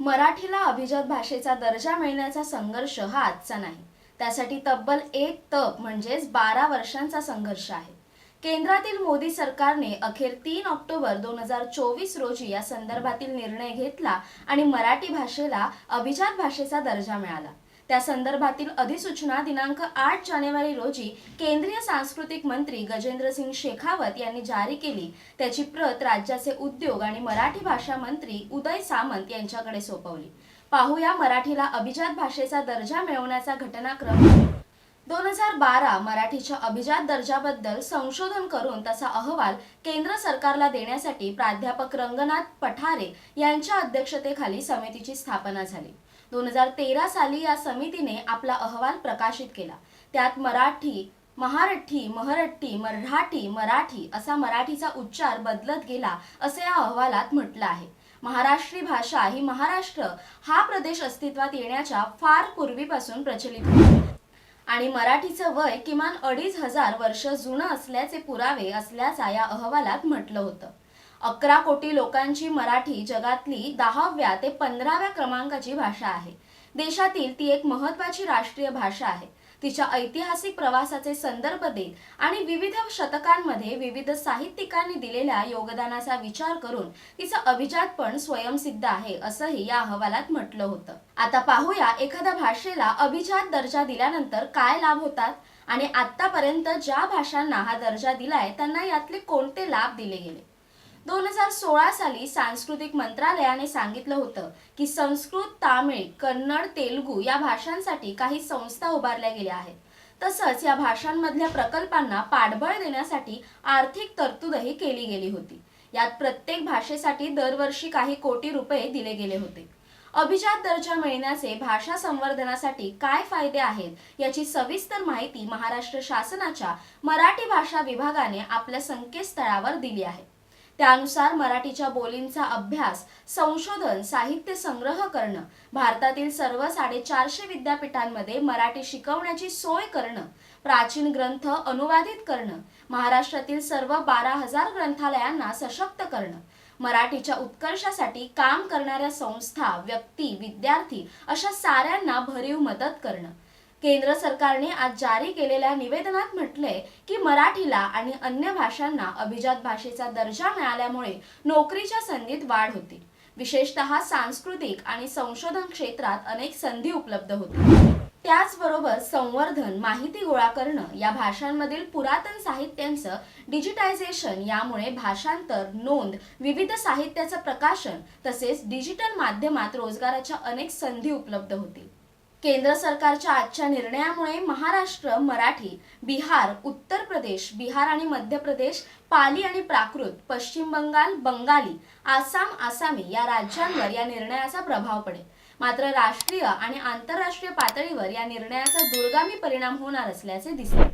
मराठीला अभिजात भाषेचा दर्जा मिळण्याचा संघर्ष हा आजचा नाही. त्यासाठी तब्बल एक तप म्हणजेच बारा वर्षांचा संघर्ष आहे. केंद्रातील मोदी सरकारने अखेर तीन ऑक्टोबर दोन हजार चोवीस रोजी या संदर्भातील निर्णय घेतला आणि मराठी भाषेला अभिजात भाषेचा दर्जा मिळाला. त्या संदर्भातील अधिसूचना दिनांक आठ जानेवारी रोजी केंद्रीय सांस्कृतिक मंत्री गजेंद्रसिंग शेखावत यांनी जारी केली. त्याची प्रत राज्याचे उद्योग आणि मराठी भाषा मंत्री उदय सामंत यांच्याकडे सोपवली. पाहूया मराठीला अभिजात भाषेचा दर्जा मिळवण्याचा घटनाक्रम. दोन हजार बारा मराठीच्या अभिजात दर्जाबद्दल संशोधन करून तसा अहवाल केंद्र सरकारला देण्यासाठी प्राध्यापक रंगनाथ पठारे यांच्या अध्यक्षतेखाली समितीची स्थापना झाली. दोन हजार तेरा साली या समितीने आपला अहवाल प्रकाशित केला. त्यात मराठी महारठी महरट्टी मराठी मराठी असा मराठीचा उच्चार बदलत गेला असे या अहवालात म्हटलं आहे. महाराष्ट्री भाषा ही महाराष्ट्र हा प्रदेश अस्तित्वात येण्याच्या फार पूर्वीपासून प्रचलित होती. आणि मराठीचं वय किमान अडीच हजार वर्ष जुनं असल्याचे पुरावे असल्याचा या अहवालात म्हटलं होतं. अकरा कोटी लोकांची मराठी जगातली दहाव्या ते पंधराव्या क्रमांकाची भाषा आहे. देशातील ती एक महत्वाची राष्ट्रीय भाषा आहे. तिच्या ऐतिहासिक प्रवासाचे संदर्भ देत आणि विविध शतकांमध्ये विविध साहित्यिकांनी दिलेल्या योगदानाचा विचार करून तिचं अभिजातपण स्वयंसिद्ध आहे असंही या अहवालात म्हटलं होतं. आता पाहूया एखाद्या भाषेला अभिजात दर्जा दिल्यानंतर काय लाभ होतात आणि आतापर्यंत ज्या भाषांना हा दर्जा दिलाय त्यांना यातले कोणते लाभ दिले गेले? दोन हजार सोळा साली सांस्कृतिक मंत्रालयाने सांगितलं होतं की संस्कृत तामिळ कन्नड तेलुगू या भाषांसाठी काही संस्था उभारल्या गेल्या आहेत. तसंच या भाषांमधल्या प्रकल्पांना पाठबळ देण्यासाठी आर्थिक तरतूदही केली गेली होती. यात प्रत्येक भाषेसाठी दरवर्षी काही कोटी रुपये दिले गेले होते. अभिजात दर्जा मिळण्याचे भाषा संवर्धनासाठी काय फायदे आहेत याची सविस्तर माहिती महाराष्ट्र शासनाच्या मराठी भाषा विभागाने आपल्या संकेतस्थळावर दिली आहे. त्यानुसार मराठीच्या बोलींचा अभ्यास संशोधन साहित्य संग्रह करणं भारतातील सर्व साडेचारशे विद्यापीठांमध्ये मराठी शिकवण्याची सोय करणं प्राचीन ग्रंथ अनुवादित करणं महाराष्ट्रातील सर्व बारा हजार ग्रंथालयांना सशक्त करणं मराठीच्या उत्कर्षासाठी काम करणाऱ्या संस्था व्यक्ती विद्यार्थी अशा साऱ्यांना भरीव मदत करणं केंद्र सरकारने आज जारी केलेल्या निवेदनात म्हटलंय की मराठीला आणि अन्य भाषांना अभिजात भाषेचा दर्जा मिळाल्यामुळे नोकरीच्या संधीत वाढ होती. विशेषतः सांस्कृतिक आणि संशोधन क्षेत्रात अनेक संधी उपलब्ध होती. त्याचबरोबर संवर्धन माहिती गोळा करणं या भाषांमधील पुरातन साहित्यांचं डिजिटायझेशन यामुळे भाषांतर नोंद विविध साहित्याचं प्रकाशन तसेच डिजिटल माध्यमात रोजगाराच्या अनेक संधी उपलब्ध होतील. केंद्र सरकारच्या आजच्या निर्णयामुळे महाराष्ट्र मराठी बिहार उत्तर प्रदेश बिहार आणि मध्य प्रदेश पाली आणि प्राकृत पश्चिम बंगाल बंगाली आसाम आसामी या राज्यांवर या निर्णयाचा प्रभाव पडेल. मात्र राष्ट्रीय आणि आंतरराष्ट्रीय पातळीवर या निर्णयाचा दूरगामी परिणाम होणार असल्याचे दिसते.